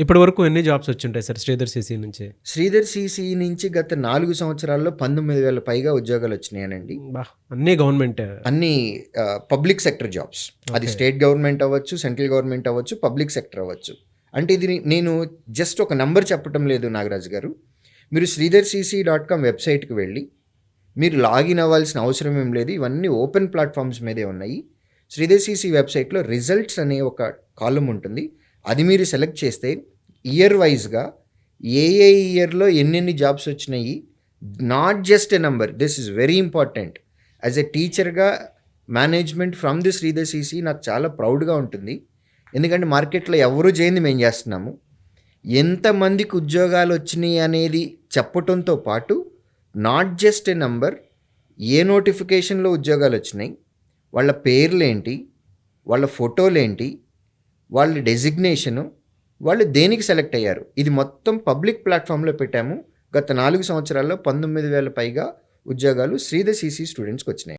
ఇప్పటి వరకు ఎన్ని జాబ్స్ వచ్చింటాయి సార్? శ్రీధర్ సిసి నుంచి? శ్రీధర్ సిసి నుంచి గత నాలుగు సంవత్సరాల్లో పంతొమ్మిది వేల పైగా ఉద్యోగాలు వచ్చినాయనండి. అన్నీ గవర్నమెంట్. అన్ని పబ్లిక్ సెక్టర్ జాబ్స్ అది. స్టేట్ గవర్నమెంట్ అవ్వచ్చు సెంట్రల్ గవర్నమెంట్ అవ్వచ్చు పబ్లిక్ సెక్టర్ అవ్వచ్చు. అంటే ఇది నేను జస్ట్ ఒక నంబర్ చెప్పటం లేదు నాగరాజు గారు. మీరు శ్రీధర్ సిసి డాట్ కామ్ వెబ్సైట్కి వెళ్ళి మీరు లాగిన్ అవ్వాల్సిన అవసరం ఏం లేదు. ఇవన్నీ ఓపెన్ ప్లాట్ఫామ్స్ మీదే ఉన్నాయి. శ్రీధర్ సిసి వెబ్సైట్లో రిజల్ట్స్ అనే ఒక కాలం ఉంటుంది. అది మీరు సెలెక్ట్ చేస్తే ఇయర్ వైజ్గా ఏ ఏ ఇయర్లో ఎన్నెన్ని జాబ్స్ వచ్చినాయి? Not just a number this is very important as a టీచర్గా మేనేజ్మెంట్ ఫ్రమ్ ది శ్రీధర్ నాకు చాలా ప్రౌడ్గా ఉంటుంది. ఎందుకంటే మార్కెట్లో ఎవరు చేయంది మేము చేస్తున్నాము. ఎంతమందికి ఉద్యోగాలు వచ్చినాయి అనేది చెప్పటంతో పాటు నాట్ జస్ట్ ఎ నంబర్ ఏ నోటిఫికేషన్లో ఉద్యోగాలు వచ్చినాయి వాళ్ళ పేర్లేంటి వాళ్ళ ఫోటోలేంటి వాళ్ళ డెసిగ్నేషను వాళ్ళు దేనికి సెలెక్ట్ అయ్యారు? ఇది మొత్తం పబ్లిక్ ప్లాట్ఫామ్లో పెట్టాము. గత నాలుగు సంవత్సరాల్లో పంతొమ్మిది వేల పైగా ఉద్యోగాలు శ్రీధ సిసి స్టూడెంట్స్కి వచ్చినాయి.